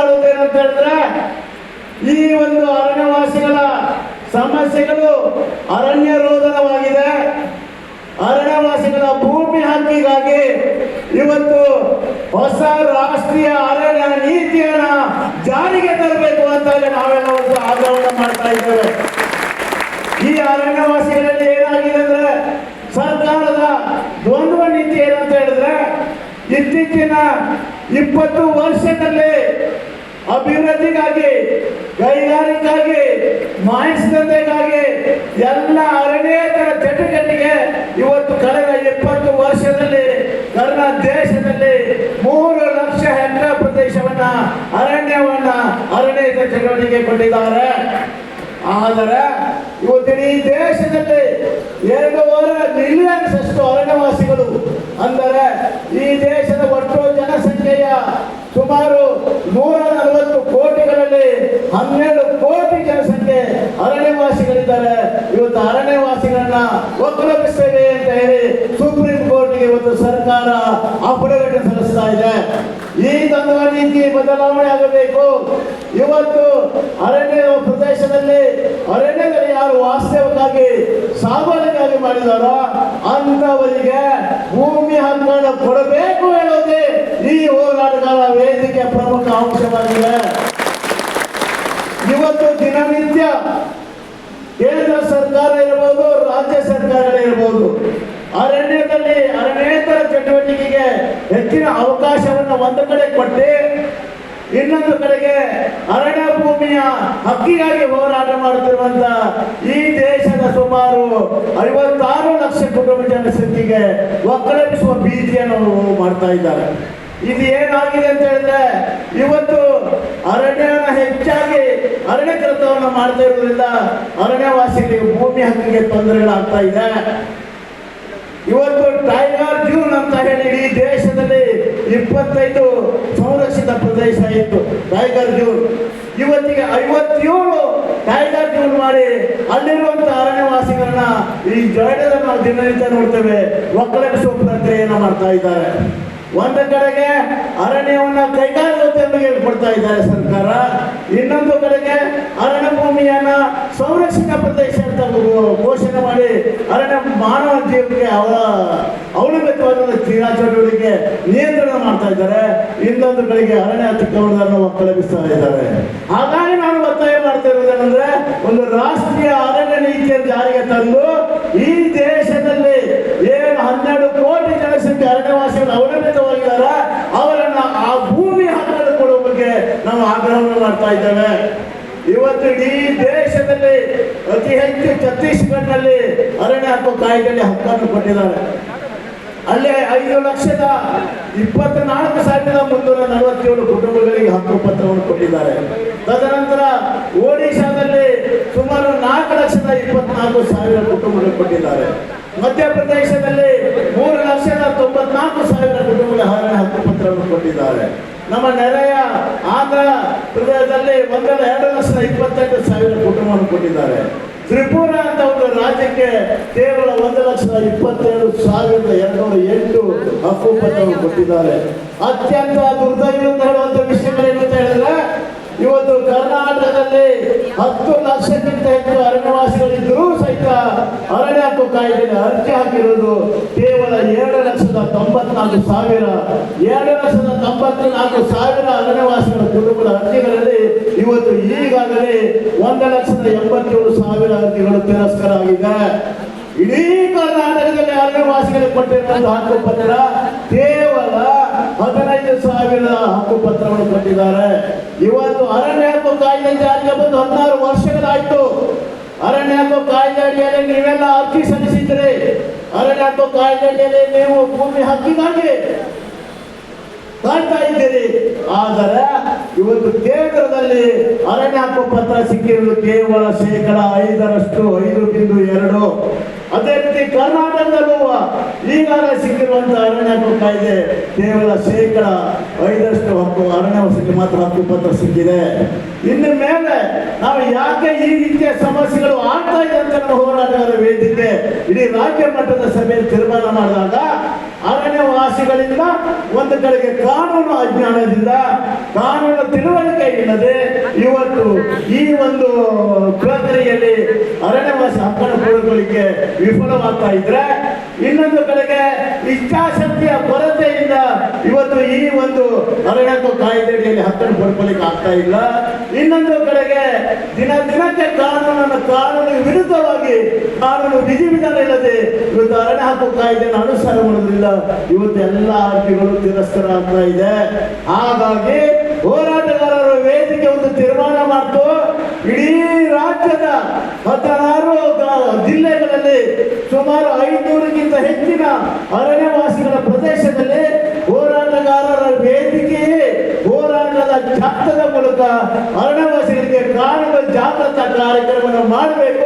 ಅಂತ ಹೇಳಿದ್ರೆ, ಈ ಒಂದು ಅರಣ್ಯವಾಸಿಗಳ ಸಮಸ್ಯೆಗಳು ಅರಣ್ಯ ರೋಧನವಾಗಿದೆ ಅರಣ್ಯವಾಸಿಗಳ ಭೂಮಿ ಹಕ್ಕಿಗಾಗಿ ಇವತ್ತು ಹೊಸ ರಾಷ್ಟ್ರೀಯ ಅರಣ್ಯ ನೀತಿಯನ್ನ ಜಾರಿಗೆ ತರಬೇಕು ಅಂತ ಹೇಳಿ ನಾವೆಲ್ಲ ಒಂದು ಆಗ್ರಹವನ್ನು ಮಾಡ್ತಾ ಇದ್ದೇವೆ. ಈ ಅರಣ್ಯವಾಸಿಗಳಲ್ಲಿ ಏನಾಗಿದೆ ಅಂದ್ರೆ, ಸರ್ಕಾರದ ದ್ವಂದ್ವ ನೀತಿ ಏನಂತ ಹೇಳಿದ್ರೆ, ಇತ್ತೀಚಿನ ಇಪ್ಪತ್ತು ವರ್ಷದಲ್ಲಿ ಅಭಿವೃದ್ಧಿಗಾಗಿ, ಕೈಗಾರಿಕೆಗಾಗಿ ಮಾನಸಿಕತೆಗಾಗಿ ಎಲ್ಲ ಅರಣ್ಯೇತರ ಚಟುವಟಿಕೆ ಇವತ್ತು ಕಳೆದ ಇಪ್ಪತ್ತು ವರ್ಷದಲ್ಲಿ ನನ್ನ ದೇಶದಲ್ಲಿ ಮೂರು ಲಕ್ಷ ಹೆಕ್ಟೇರ್ ಪ್ರದೇಶವನ್ನ, ಅರಣ್ಯವನ್ನ ಅರಣ್ಯ ಚಟುವಟಿಕೆ ಕೊಟ್ಟಿದ್ದಾರೆ. ಆದರೆ ಇವತ್ತಿನ ಈ ದೇಶದಲ್ಲಿ ಎರಡೂವರೆ ಮಿಲಿಯನ್ಸ್ ಅಷ್ಟು ಅರಣ್ಯವಾಸಿಗಳು. ಅಂದರೆ ಈ ದೇಶದ ಒಟ್ಟು ಜನಸಂಖ್ಯೆಯ ಸುಮಾರು ನೂರ ನಲವತ್ತು ಕೋಟಿಗಳಲ್ಲಿ ಹನ್ನೆರಡು ಕೋಟಿ ಜನಸಂಖ್ಯೆ ಅರಣ್ಯವಾಸಿಗಳಿದ್ದಾರೆ. ಇವತ್ತು ಅರಣ್ಯವಾಸಿಗಳನ್ನ ಒಕ್ಕಲಪಿಸ್ತೇವೆ ಅಂತ ಹೇಳಿ ಸುಪ್ರೀಂ ಕೋರ್ಟ್ಗೆ ಇವತ್ತು ಸರ್ಕಾರ ಅಫಿಡವಿಟ್ ಸಲ್ಲಿಸ್ತಾ ಇದೆ. ಈ ತಂತ್ರ ನೀತಿ ಬದಲಾವಣೆ ಆಗಬೇಕು. ಇವತ್ತು ಅರಣ್ಯ ಪ್ರದೇಶದಲ್ಲಿ ಅರಣ್ಯದಲ್ಲಿ ಯಾರು ವಾಸ್ತವಕ್ಕಾಗಿ ಸಾಮಾನ್ಯವಾಗಿ ಮಾಡಿದಾರೋ ಅಂತವರಿಗೆ ಭೂಮಿ ಹಕ್ಕನ್ನು ಕೊಡಬೇಕು ಹೇಳೋದೇ ಈ ಹೋರಾಟಗಾರ ವೇದಿಕೆ ಪ್ರಮುಖ ಅಂಶವಾಗಿದೆ ಇವತ್ತು ದಿನನಿತ್ಯ ಕೇಂದ್ರ ಸರ್ಕಾರ ಇರಬಹುದು ರಾಜ್ಯ ಸರ್ಕಾರಗಳೇ ಇರಬಹುದು ಅರಣ್ಯದಲ್ಲಿ ಅರಣ್ಯೇತರ ಚಟುವಟಿಕೆಗೆ ಹೆಚ್ಚಿನ ಅವಕಾಶವನ್ನು ಒಂದು ಕಡೆ ಕೊಟ್ಟು ಇನ್ನೊಂದು ಕಡೆಗೆ ಅರಣ್ಯ ಭೂಮಿಯ ಹಕ್ಕಿಗಾಗಿ ಹೋರಾಟ ಮಾಡುತ್ತಿರುವಂತ ಈ ದೇಶದ ಸುಮಾರು ಐವತ್ತಾರು ಲಕ್ಷ ಕುಟುಂಬ ಜನಸಂಖ್ಯೆಗೆ ಒಕ್ಕಲೆಬ್ಬಿಸುವ ಬೀಜಿಯನ್ನು ಮಾಡ್ತಾ ಇದ್ದಾರೆ. ಇದು ಏನಾಗಿದೆ ಅಂತ ಹೇಳಿದ್ರೆ, ಇವತ್ತು ಅರಣ್ಯನ ಹೆಚ್ಚಾಗಿ ಅರಣ್ಯ ಕೆಲಸವನ್ನು ಮಾಡ್ತಾ ಇರೋದ್ರಿಂದ ಅರಣ್ಯವಾಸಿಗಳಿಗೆ ಭೂಮಿ ಹಕ್ಕಿಗೆ ತೊಂದರೆಗಳಾಗ್ತಾ ಇದೆ. ಇವತ್ತು ಟೈಗರ್ ಜೂನ್ ಅಂತ ಹೇಳಿ ಇಡೀ ದೇಶದಲ್ಲಿ ಇಪ್ಪತ್ತೈದು ಸಂರಕ್ಷಿತ ಪ್ರದೇಶ ಇತ್ತು ಟೈಗರ್ ಜೂನ್ ಇವತ್ತಿಗೆ ಐವತ್ತೇಳು ಟೈಗರ್ ಜೂನ್ ಮಾಡಿ ಅಲ್ಲಿರುವಂತ ಅರಣ್ಯವಾಸಿಗಳನ್ನ ಈ ಜೊಯ್ಡದ ನಾವು ದಿನನಿತ್ಯ ನೋಡ್ತೇವೆ. ಒಕ್ಕಲಕ್ಷ ಪ್ರಕ್ರಿಯೆಯನ್ನು ಮಾಡ್ತಾ ಇದ್ದಾರೆ. ಒಂದು ಕಡೆಗೆ ಅರಣ್ಯವನ್ನ ಕೈಗಾರಿಕೋದ್ಯಮಿಗೆ ಕೊಡ್ತಾ ಇದ್ದಾರೆ ಸರ್ಕಾರ, ಇನ್ನೊಂದು ಕಡೆಗೆ ಅರಣ್ಯ ಭೂಮಿಯನ್ನ ಸಂರಕ್ಷಿತ ಪ್ರದೇಶ ಅಂತ ಘೋಷಣೆ ಮಾಡಿ ಅರಣ್ಯ ಮಾನವ ಜೀವಕ್ಕೆ ಅವರ ಅವಲಂಬಿತವಾದ ಕ್ರೀಡಾ ಚಟುವಟಿಕೆ ನಿಯಂತ್ರಣ ಮಾಡ್ತಾ ಇದ್ದಾರೆ. ಇನ್ನೊಂದು ಕಡೆಗೆ ಅರಣ್ಯ ಅತಿಕ್ರಮಣಗಳನ್ನು ಒಕ್ಕಲೆಬ್ಬಿಸ್ತಾ ಇದ್ದಾರೆ. ಹಾಗಾಗಿ ನಾನು ಒತ್ತಾಯ ಮಾಡ್ತಾ ಇರೋದೇನೆಂದ್ರೆ, ಒಂದು ರಾಷ್ಟ್ರೀಯ ಅರಣ್ಯ ನೀತಿಯನ್ನು ಜಾರಿಗೆ ತಂದು ಈ ದೇಶದಲ್ಲಿ ಏನು ಹನ್ನೆರಡು ಕೋಟಿ ಜನಸಂಖ್ಯೆ ಅರಣ್ಯವಾಸಿಗಳು ಅವಲಂಬಿತವಾಗಿದ್ದಾರ ಅವರನ್ನ ಆ ಭೂಮಿ ಹಕ್ಕನ್ನು ಕೊಡುವ ಬಗ್ಗೆ ನಾವು ಆಗ್ರಹವನ್ನು ಮಾಡ್ತಾ ಇವತ್ತು ಇಡೀ ದೇಶದಲ್ಲಿ ಅತಿ ಹೆಚ್ಚು ಛತ್ತೀಸ್ಗಢನಲ್ಲಿ ಅರಣ್ಯ ಹಕ್ಕು ಕಾಯ್ದೆಯಲ್ಲಿ ಹಕ್ಕನ್ನು ಕೊಟ್ಟಿದ್ದಾರೆ. ಅಲ್ಲೇ ಐದು ಲಕ್ಷದ ಇಪ್ಪತ್ನಾಲ್ಕು ಸಾವಿರದ ಮುನ್ನೂರ ನಲವತ್ತೇಳು ಕುಟುಂಬಗಳಿಗೆ ಹಕ್ಕು ಪತ್ರವನ್ನು ಕೊಟ್ಟಿದ್ದಾರೆ. ತದನಂತರ ಒಡಿಶಾದಲ್ಲಿ ಸುಮಾರು ನಾಲ್ಕು ಲಕ್ಷದ ಇಪ್ಪತ್ನಾಲ್ಕು ಸಾವಿರ ಕುಟುಂಬಗಳು ಕೊಟ್ಟಿದ್ದಾರೆ. ಮಧ್ಯಪ್ರದೇಶದಲ್ಲಿ ಮೂರು ಲಕ್ಷದ ತೊಂಬತ್ನಾಲ್ಕು ಸಾವಿರ ಕುಟುಂಬಗಳ ಹರಣ ಹಕ್ಕು ಪತ್ರವನ್ನು ಕೊಟ್ಟಿದ್ದಾರೆ ನಮ್ಮ ನೆರೆಯ ಆಂಧ್ರ ಪ್ರದೇಶದಲ್ಲಿ ಒಂದರ ಎರಡು ಲಕ್ಷದ ಇಪ್ಪತ್ತೆಂಟು ಸಾವಿರ ಕುಟುಂಬವನ್ನು ಕೊಟ್ಟಿದ್ದಾರೆ. ತ್ರಿಪುರ ಅಂತ ಒಂದು ರಾಜ್ಯಕ್ಕೆ ಕೇವಲ ಒಂದು ಲಕ್ಷದ ಇಪ್ಪತ್ತೇಳು ಸಾವಿರದ ಎರಡ್ನೂರ ಎಂಟು ಹಕ್ಕು ಕೊಟ್ಟಿದ್ದಾರೆ. ಅತ್ಯಂತ ದುರ್ದೈವಂತ ಅಂತ ಹೇಳುವಂತ ವಿಷಯಗಳೇನು ಅಂತ ಹೇಳಿದ್ರೆ, ಇವತ್ತು ಕರ್ನಾಟಕದಲ್ಲಿ ಹತ್ತು ಲಕ್ಷಕ್ಕಿಂತ ಹೆಚ್ಚು ಅರಣ್ಯವಾಸಿಗಳಿದ್ದರೂ ಸಹಿತ ಅರಣ್ಯ ಹಕ್ಕು ಕಾಯ್ದೆಗೆ ಅರ್ಜಿ ಹಾಕಿರುವುದು ಕೇವಲ ಲಕ್ಷದ ತೊಂಬತ್ನಾಲ್ಕು ಸಾವಿರ, ಎರಡು ಲಕ್ಷದ ತೊಂಬತ್ನಾಲ್ಕು ಸಾವಿರ ಅರಣ್ಯವಾಸಿಗಳ ಕುಟುಂಬದ ಅರ್ಜಿಗಳಲ್ಲಿ ಇವತ್ತು ಈಗಾಗಲೇ ಒಂದು ಲಕ್ಷದ ಎಂಬತ್ತೇಳು ಸಾವಿರ ಅರ್ಜಿಗಳು ತಿರಸ್ಕಾರ ಆಗಿದೆ ಇಡೀ ಕರ್ನಾಟಕದಲ್ಲಿ ಅರಣ್ಯವಾಸಿಗಳಿಗೆ ಕೊಟ್ಟಿರುವಂತಹ ಹಕ್ಕು ಪತ್ರ ಕೇವಲ ಹದಿನೈದು ಸಾವಿರ ಹಕ್ಕು ಪತ್ರವನ್ನು ಕೊಟ್ಟಿದ್ದಾರೆ. ಇವತ್ತು ಅರಣ್ಯ ಹಕ್ಕು ಕಾಯ್ದೆ ಜಾರಿಗೆ ಬಂದು ಹದಿನಾರು ವರ್ಷಗಳಾಯ್ತು. ಅರಣ್ಯ ಹಕ್ಕು ಕಾಯ್ದೆ ಅಡಿಯಲ್ಲಿ ನೀವೆಲ್ಲ ಅರ್ಜಿ ಸಲ್ಲಿಸಿದ್ರಿ ಅರಣ್ಯ ಹಕ್ಕು ಕಾಯ್ದೆ ಅಡಿಯಲ್ಲಿ ನೀವು ಭೂಮಿ ಹಕ್ಕಿಗಾಗಿ ಕಾಣ್ತಾ ಇದ್ದೀರಿ. ಆದರೆ ಇವತ್ತು ಕೇಂದ್ರದಲ್ಲಿ ಅರಣ್ಯ ಹಕ್ಕು ಪತ್ರ ಸಿಕ್ಕಿರುವುದು ಕೇವಲ ಶೇಕಡ ಐದರಷ್ಟು, ಐದು ಬಿಂದು ಎರಡು. ಅದೇ ರೀತಿ ಕರ್ನಾಟಕದಲ್ಲೂ ಈಗಾಗಲೇ ಸಿಕ್ಕಿರುವಂತಹ ಅರಣ್ಯ ಹಕ್ಕು ಕಾಯ್ದೆ ಕೇವಲ ಶೇಕಡ ಐದರಷ್ಟು ಹಕ್ಕು ಅರಣ್ಯವಾಸಿಗೆ ಮಾತ್ರ ಹಕ್ಕು ಪತ್ರ ಸಿಕ್ಕಿದೆ. ಇನ್ನು ಮೇಲೆ ನಾವು ಯಾಕೆ ಈ ರೀತಿಯ ಸಮಸ್ಯೆಗಳು ಆಗ್ತಾ ಇದೆ ಅಂತ ಹೋರಾಟಗಾರ ವೇದಿಕೆ ಇಡೀ ರಾಜ್ಯ ಮಟ್ಟದ ಸಭೆಯಲ್ಲಿ ತೀರ್ಮಾನ ಮಾಡಿದಾಗ ಅರಣ್ಯವಾಸಿಗಳಿಂದ ಒಂದು ಕಡೆಗೆ ಕಾನೂನು ಅಜ್ಞಾನದಿಂದ ಕಾನೂನು ತಿಳುವಳಿಕೆ ಇಲ್ಲದೆ ಇವತ್ತು ಈ ಒಂದು ಪ್ರಕ್ರಿಯೆಯಲ್ಲಿ ಅರಣ್ಯವಾಸ ಅಪ್ಪನ ಕೊಡುಗೊಳಿಕೆ ವಿಫಲವಾಗ್ತಾ ಇದ್ರೆ ಇನ್ನೊಂದು ಕಡೆಗೆ ಇಚ್ಛಾಶಕ್ತಿಯ ಕೊರತೆಯಿಂದ ಇವತ್ತು ಈ ಒಂದು ಅರಣ್ಯ ಕಾಯ್ದೆಯಲ್ಲಿ ಹತ್ತಿರ ಪಡ್ಕೊಳ್ಳಿಕ್ಕೆ ಆಗ್ತಾ ಇಲ್ಲ. ಇನ್ನೊಂದು ಕಡೆಗೆ ದಿನ ದಿನಕ್ಕೆ ಕಾನೂನನ್ನು ಕಾನೂನು ವಿರುದ್ಧವಾಗಿ ಕಾನೂನು ವಿಧಿವಿಧಾನ ಇಲ್ಲದೆ ಇವತ್ತು ಅರಣ್ಯ ಹಕ್ಕು ಕಾಯ್ದೆಯನ್ನು ಅನುಸಾರ ಮಾಡೋದಿಲ್ಲ ಇವತ್ತು ಎಲ್ಲ ಅರ್ಜಿಗಳು ತಿರಸ್ಕಾರ ಆಗ್ತಾ ಇದೆ. ಹಾಗಾಗಿ ಹೋರಾಟಗಾರರ ವೇದಿಕೆ ಒಂದು ತೀರ್ಮಾನ ಮಾಡ್ತು. ಇಡೀ ರಾಜ್ಯದ ಹದಿನಾರು ಜಿಲ್ಲೆಗಳಲ್ಲಿ ಸುಮಾರು ಐನೂರಕ್ಕಿಂತ ಹೆಚ್ಚಿನ ಅರಣ್ಯವಾಸಿಗಳ ಪ್ರದೇಶದಲ್ಲಿ ಹೋರಾಟಗಾರರ ವೇದಿಕೆಯೇ ಹೋರಾಟದ ಜಾಥದ ಮೂಲಕ ಅರಣ್ಯವಾಸಿಗಳಿಗೆ ಕಾನೂನು ಜಾಗೃತ ಕಾರ್ಯಕ್ರಮವನ್ನು ಮಾಡಬೇಕು.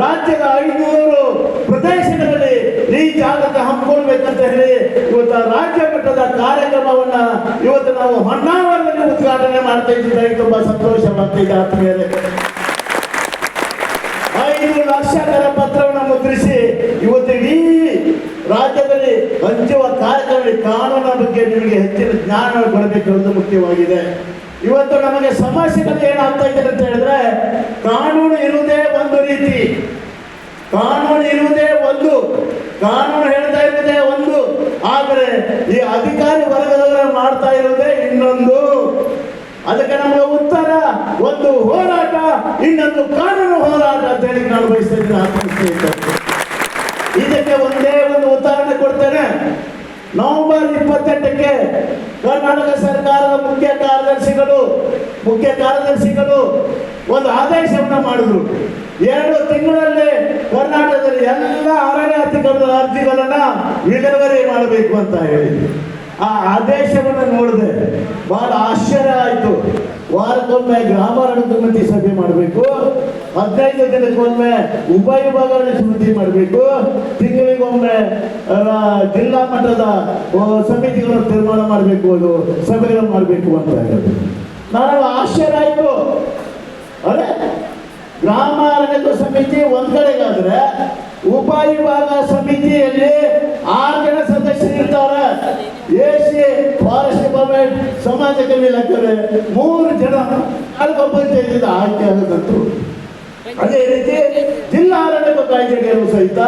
ರಾಜ್ಯದ ಐನೂರು ಪ್ರದೇಶಗಳಲ್ಲಿ ಈ ಜಾಗೃತ ಹಮ್ಮಿಕೊಳ್ಬೇಕಂತ ಹೇಳಿ ಇವತ್ತು ರಾಜ್ಯ ಮಟ್ಟದ ಕಾರ್ಯಕ್ರಮವನ್ನ ಇವತ್ತು ನಾವು ಹೊನ್ನಾವರದಲ್ಲಿ ಉದ್ಘಾಟನೆ ಮಾಡ್ತಾ ಇದ್ದೀವಿ. ತುಂಬಾ ಸಂತೋಷವಾಗ್ತಿದೆ ಆತ್ಮೀಯರೇ ಐದು ಲಕ್ಷ ಪತ್ರವನ್ನು ಮುದ್ರಿಸಿ ಇವತ್ತು ಇಡೀ ರಾಜ್ಯದಲ್ಲಿ ಹಂಚುವ ಕಾರ್ಯಕ್ರಮದಲ್ಲಿ ಕಾನೂನಿನ ಬಗ್ಗೆ ನಿಮಗೆ ಹೆಚ್ಚಿನ ಜ್ಞಾನ ಕೊಡಬೇಕು ಮುಖ್ಯವಾಗಿದೆ. ಇವತ್ತು ನಮಗೆ ಸಮಸ್ಯೆಗಳು ಏನಾಗ್ತಾ ಇದೆ ಅಂತ ಹೇಳಿದ್ರೆ, ಕಾನೂನು ಇರುವುದೇ ಒಂದು ರೀತಿ. ಕಾನೂನು ಇರುವುದೇ ಒಂದು. ಕಾನೂನು ಹೇಳ್ತಾ ಇರುವುದೇ ಒಂದು. ಆದರೆ ಈ ಅಧಿಕಾರಿ ವರ್ಗದವರು ಮಾಡ್ತಾ ಇರುವುದೇ ಇನ್ನೊಂದು. ಅದಕ್ಕೆ ನಮಗೆ ಉತ್ತರ, ಒಂದು ಹೋರಾಟ, ಇನ್ನೊಂದು ಕಾನೂನು ಹೋರಾಟ ಅಂತ ಹೇಳಿ ನಾನು ಬಯಸ್ತಾ ಇದ್ದೀನಿ. ಇಪ್ಪತ್ತೆಂಟಕ್ಕೆ ಕರ್ನಾಟಕ ಸರ್ಕಾರದ ಮುಖ್ಯ ಕಾರ್ಯದರ್ಶಿಗಳು ಮುಖ್ಯ ಕಾರ್ಯದರ್ಶಿಗಳು ಒಂದು ಆದೇಶವನ್ನು ಮಾಡಿದ್ರು. ಎರಡು ತಿಂಗಳಲ್ಲಿ ಕರ್ನಾಟಕದಲ್ಲಿ ಎಲ್ಲ ಅರಣ್ಯ ಅತಿಕ್ರಮದ ಅರ್ಜಿಗಳನ್ನ ವಿಲೇವಾರಿ ಮಾಡಬೇಕು ಅಂತ ಹೇಳಿ. ಆ ಆದೇಶವನ್ನು ನೋಡಿದೆ ಬಹಳ ಆಶ್ಚರ್ಯ ಆಯಿತು. ವಾರಕ್ಕೊಮ್ಮೆ ಗ್ರಾಮಾರಣ್ಯ ಸಮಿತಿ ಸಭೆ ಮಾಡಬೇಕು. ಹದಿನೈದು ದಿನಕ್ಕೊಮ್ಮೆ ಉಪವಿಭಾಗಗಳ ಸಮಿತಿ ಮಾಡಬೇಕು. ತಿಂಗಳಿಗೊಮ್ಮೆ ಜಿಲ್ಲಾ ಮಟ್ಟದ ಸಮಿತಿಗಳನ್ನು ತೀರ್ಮಾನ ಮಾಡಬೇಕು ಅದು ಸಭೆಗಳನ್ನು ಮಾಡಬೇಕು ಅಂತ ಹೇಳಿ ನಾನು ಆಶ್ಚರ್ಯ ಆಯಿತು ಅದೇ ಗ್ರಾಮ ಅರಣ್ಯ ಸಮಿತಿ ಒಂದ್ ಕಡೆಗಾದ್ರೆ ಉಪವಿಭಾಗ ಸಮಿತಿಯಲ್ಲಿ ಆರು ಜನ ಸದಸ್ಯರು ಇರ್ತಾರೆ. ಎಸಿ ಫಾರೆಸ್ಟ್ ಡಿಪಾರ್ಟ್ಮೆಂಟ್ ಸಮಾಜ ಕಲ್ಯಾಣ ಇಲಾಖೆ ಮೂರು ಜನ ತಾಲೂಕು ಪಂಚಾಯಿತಿ ಆಯ್ಕೆ ಆಗದಂತು. ಅದೇ ರೀತಿ ಜಿಲ್ಲಾ ಅರಣ್ಯ ಕಾಯ್ದೆಗಳು ಸಹಿತ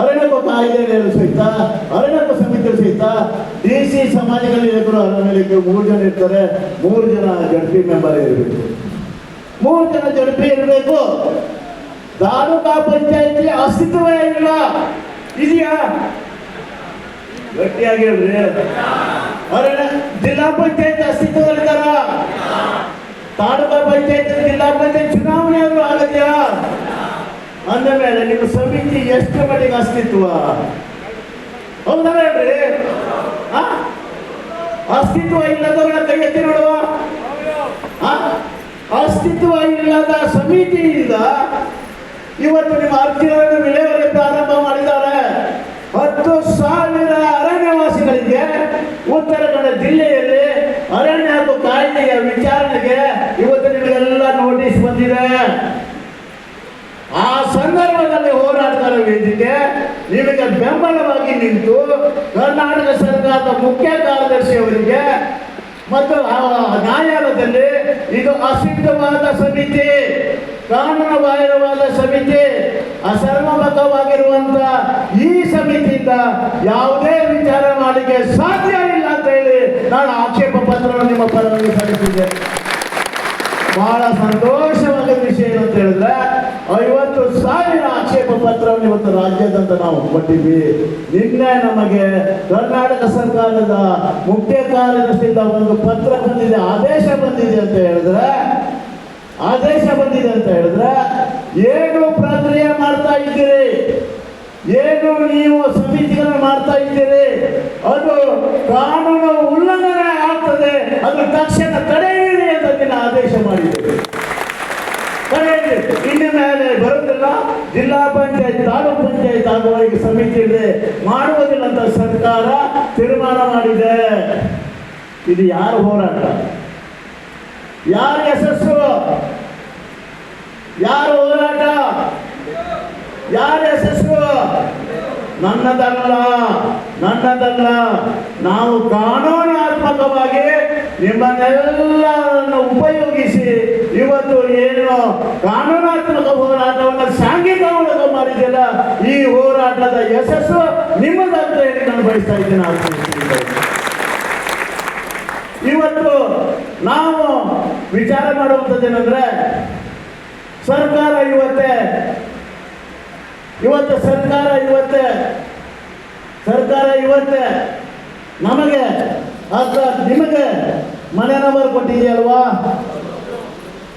ಅರಣ್ಯ ಕಾಯ್ದೆಗಳು ಸಹಿತ ಅರಣ್ಯ ಸಮಿತಿ ಸಹಿತ ಡಿ ಸಿ ಸಮಾಜ ಕಲ್ಯಾಣ ಅರಣ್ಯ ಮೂರು ಜನ ಇರ್ತಾರೆ. ಮೂರು ಜನ ಜಡ್ಪಿ ಮೆಂಬರ್ ಇರಬೇಕು. ಮೂರು ಜನ ಜಡ್ಪಿ ಇರಬೇಕು. ತಾಲೂಕಾ ಪಂಚಾಯತಿ ಅಸ್ತಿತ್ವ ಇಲ್ಲ. ಇದೆಯಾ? ಗಟ್ಟಿಯಾಗಿ ಹೇಳ್ರಿ ಜಿಲ್ಲಾ ಪಂಚಾಯತ್ ಅಸ್ತಿತ್ವದಲ್ಲಿದ್ದಾರ? ತಾಲೂಕಾ ಪಂಚಾಯತ್ ಜಿಲ್ಲಾ ಪಂಚಾಯತ್ ಚುನಾವಣೆ ಆದ್ರೂ ಆಗದ್ಯಾ ಅಂದ ಮೇಲೆ ನಿಮ್ಮ ಸಮಿತಿ ಎಷ್ಟು ಮಟ್ಟಿಗೆ ಅಸ್ತಿತ್ವ? ಹೌದಾ? ಅಸ್ತಿತ್ವ ಇಲ್ಲದವರ ಕೈ ಎತ್ತಿ ನೋಡುವ? ಅಸ್ತಿತ್ವ ಇಲ್ಲದ ಸಮಿತಿಯಿಂದ ಇವತ್ತು ನಿಮ್ಮ ಅರ್ಜಿಗಳನ್ನು ವಿಲೇವಾರಿ ಪ್ರಾರಂಭ ಮಾಡಿದ್ದಾರೆ ಹತ್ತು ಸಾವಿರ ಅರಣ್ಯವಾಸಿಗಳಿಗೆ ಉತ್ತರ ಕನ್ನಡ ಜಿಲ್ಲೆಯಲ್ಲಿ ಅರಣ್ಯ ಹಾಗೂ ಕಾಯ್ದೆಯ ವಿಚಾರಣೆಗೆ ಇವತ್ತು ನಿಮಗೆಲ್ಲ ನೋಟಿಸ್ ಬಂದಿದೆ ಆ ಸಂದರ್ಭದಲ್ಲಿ ಹೋರಾಟಗಾರ ವೇದಿಕೆ ನಿಮಗೆ ಬೆಂಬಲವಾಗಿ ನಿಂತು ಕರ್ನಾಟಕ ಸರ್ಕಾರದ ಮುಖ್ಯ ಕಾರ್ಯದರ್ಶಿ ಅವರಿಗೆ ಮತ್ತು ನ್ಯಾಯಾಲಯದಲ್ಲಿ ಇದು ಅಸಿದ್ಧವಾದ ಸಮಿತಿ ಕಾನೂನು ಬಾಹಿರವಾದ ಸಮಿತಿ, ಅಸರ್ವಮತವಾಗಿರುವಂತ ಈ ಸಮಿತಿಯಿಂದ ಯಾವುದೇ ವಿಚಾರ ಮಾಡಲಿಕ್ಕೆ ಸಾಧ್ಯ ಇಲ್ಲ ಅಂತ ಹೇಳಿ ನಾನು ಆಕ್ಷೇಪ ಪತ್ರವನ್ನು ನಿಮ್ಮ ಪರವಾಗಿ ಸಲ್ಲಿಸಿದ್ದೇನೆ ಬಹಳ ಸಂತೋಷವಾದ ವಿಷಯ ಅಂತ ಹೇಳಿದ್ರೆ ಐವತ್ತು ಸಾವಿರ ಆಕ್ಷೇಪ ಪತ್ರವನ್ನು ಇವತ್ತು ರಾಜ್ಯದಂತ ನಾವು ಕೊಟ್ಟಿದ್ವಿ. ನಿನ್ನೆ ನಮಗೆ ಕರ್ನಾಟಕ ಸರ್ಕಾರದ ಮುಖ್ಯ ಕಾರ್ಯದರ್ಶಿಯಿಂದ ಒಂದು ಪತ್ರ ಬಂದಿದೆ. ಆದೇಶ ಬಂದಿದೆ ಅಂತ ಹೇಳಿದ್ರೆ, ಆದೇಶ ಬಂದಿದೆ ಅಂತ ಹೇಳಿದ್ರೆ ಏನು ಪ್ರಕ್ರಿಯೆ ಮಾಡ್ತಾ ಇದ್ದೀರಿ. ಏನು ನೀವು ಸಮಿತಿಗಳನ್ನು ಮಾಡ್ತಾ ಇದ್ದೀರಿ? ಅದು ಕಾನೂನು ಉಲ್ಲಂಘನೆ ಆಗ್ತದೆ. ಅದು ತಕ್ಷಣ ತಡೆಯಿರಿ ಅಂತ ದಿನ ಆದೇಶ ಮಾಡಿದ್ದೀರಿ ತಡೆಯಿರಿ ಇನ್ನು ಮೇಲೆ ಬರುವುದಿಲ್ಲ ಜಿಲ್ಲಾ ಪಂಚಾಯತ್, ತಾಲೂಕ್ ಪಂಚಾಯತ್ ಆಗುವವರೆಗೆ ಸಮಿತಿ ಇದೆ. ಮಾಡುವುದಿಲ್ಲ ಅಂತ ಸರ್ಕಾರ ತೀರ್ಮಾನ ಮಾಡಿದೆ. ಇದು ಯಾರ ಹೋರಾಟ? ಯಾರ ಯಶಸ್ಸು? ಯಾರ ಹೋರಾಟ? ಯಾರ ಯಶಸ್ಸು? ನನ್ನದಲ್ಲ ನನ್ನದಲ್ಲ. ನಾವು ಕಾನೂನಾತ್ಮಕವಾಗಿ ನಿಮ್ಮನ್ನೆಲ್ಲರನ್ನು ಉಪಯೋಗಿಸಿ ಇವತ್ತು ಏನು ಕಾನೂನಾತ್ಮಕ ಹೋರಾಟವನ್ನು ಸಾಂಘಿಕ ಮೂಲಕ ಮಾಡಿದ್ದಿಲ್ಲ ಈ ಹೋರಾಟದ ಯಶಸ್ಸು ನಿಮ್ಮದಂತ ಹೇಳಿ ನಾನು ಬಯಸ್ತಾ ಇದ್ದೇನೆ. ಇವತ್ತು ನಾವು ವಿಚಾರ ಮಾಡುವಂಥದ್ದೇನೆಂದ್ರೆ ಸರ್ಕಾರ ಇವತ್ತೇ, ಇವತ್ತು ಸರ್ಕಾರ ಇವತ್ತೇ ಸರ್ಕಾರ ಇವತ್ತೇ ನಮಗೆ ಅಥವಾ ನಿಮಗೆ ಮನೆ ನಂಬರ್ ಕೊಟ್ಟಿದೆಯಲ್ವಾ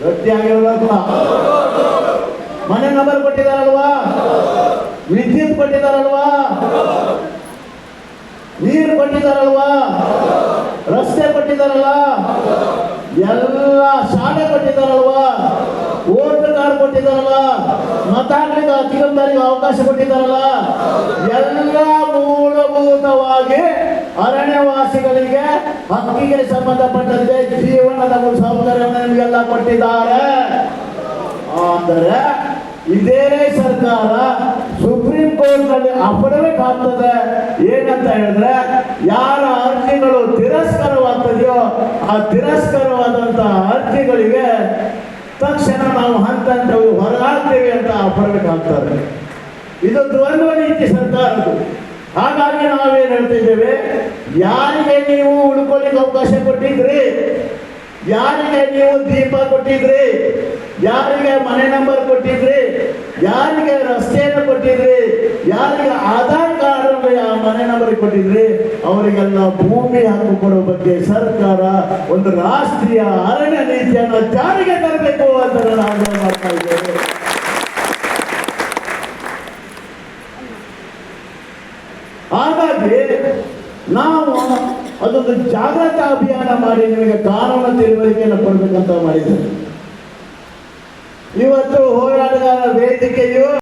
ಗಟ್ಟಿಯಾಗಿರ್ಬೇಕು ಮನೆ ನಂಬರ್ ಕೊಟ್ಟಿದಾರಲ್ವಾ ವಿದ್ಯುತ್ ಕೊಟ್ಟಿದಾರಲ್ವಾ ನೀರು ಕೊಟ್ಟಿದಾರಲ್ವಾ ರಸ್ತೆ ಕೊಟ್ಟಿದಾರಲ್ಲ ಎಲ್ಲ ಶಾಲೆ ಕೊಟ್ಟಿದಾರಲ್ವಾ ಕಾರ್ಡ್ ಕೊಟ್ಟಿದ್ದಾರಲ್ಲ ಮತ ಹಾಕ್ಲಿಕ್ಕೆ ಅವಕಾಶ ಕೊಟ್ಟಿದ್ದಾರಲ್ಲ, ಎಲ್ಲ ಮೂಲಭೂತವಾಗಿ ಅರಣ್ಯವಾಸಿಗಳಿಗೆ ಹಕ್ಕಿಗೆ ಸಂಬಂಧಪಟ್ಟಂತೆ ಜೀವನದ ಸೌಕರ್ಯವನ್ನು ನಿಮಗೆಲ್ಲ ಕೊಟ್ಟಿದ್ದಾರೆ. ಆದರೆ ಇದೇ ಸರ್ಕಾರ ಸುಪ್ರೀಂ ಕೋರ್ಟ್ನಲ್ಲಿ ಅಫಿಡವಿಟ್ ಏನಂತ ಹೇಳಿದ್ರೆ, ಯಾರ ಅರ್ಜಿಗಳು ತಿರಸ್ಕಾರವಾಗ್ತದೆಯೋ ಆ ತಿರಸ್ಕರವಾದಂತಹ ಅರ್ಜಿಗಳಿಗೆ ತಕ್ಷಣ ನಾವು ಹಂತ ಹಂತ ಹೊರಗಾಗ್ತೇವೆ ಅಂತ ಅಫಿಡವಿಟ್ ಹಾಕ್ತಾರೆ ಇದು ದ್ವಂದ್ವ ನೀತಿ ಸರ್ಕಾರದ್ದು ಹಾಗಾಗಿ ನಾವೇನು ಹೇಳ್ತಿದ್ದೇವೆ ಯಾರಿಗೆ ನೀವು ಉಳ್ಕೊಳ್ಳಿಕ್ಕೆ ಅವಕಾಶ ಕೊಟ್ಟಿದ್ರಿ? ಯಾರಿಗೆ ನೀವು ದೀಪ ಕೊಟ್ಟಿದ್ರಿ? ಯಾರಿಗೆ ಮನೆ ನಂಬರ್ ಕೊಟ್ಟಿದ್ರಿ? ಯಾರಿಗೆ ರಸ್ತೆಯನ್ನು ಕೊಟ್ಟಿದ್ರಿ? ಯಾರಿಗೆ ಆಧಾರ್ ಕಾರ್ಡ್ ಮನೆ ನಂಬರ್ ಕೊಟ್ಟಿದ್ರಿ? ಅವರಿಗೆಲ್ಲ ಭೂಮಿ ಹಕ್ಕು ಕೊಡೋ ಬಗ್ಗೆ ಸರ್ಕಾರ ಒಂದು ರಾಷ್ಟ್ರೀಯ ಅರಣ್ಯ ನೀತಿಯನ್ನು ಜಾರಿಗೆ ತರಬೇಕು ಅಂತ ನಾನು ಆಗ್ರಹ ಮಾಡ್ತಾ ಇದ್ದೇನೆ ಹಾಗಾಗಿ ನಾವು ಅದೊಂದು ಜಾಗೃತ ಅಭಿಯಾನ ಮಾಡಿ ನಿಮಗೆ ಕಾನೂನು ತಿಳುವಳಿಕೆಯನ್ನು ಕೊಡಬೇಕಂತ ಮಾಡಿದ್ದೇವೆ. ಇವತ್ತು ಹೋರಾಟಗಾರ ವೇದಿಕೆಯು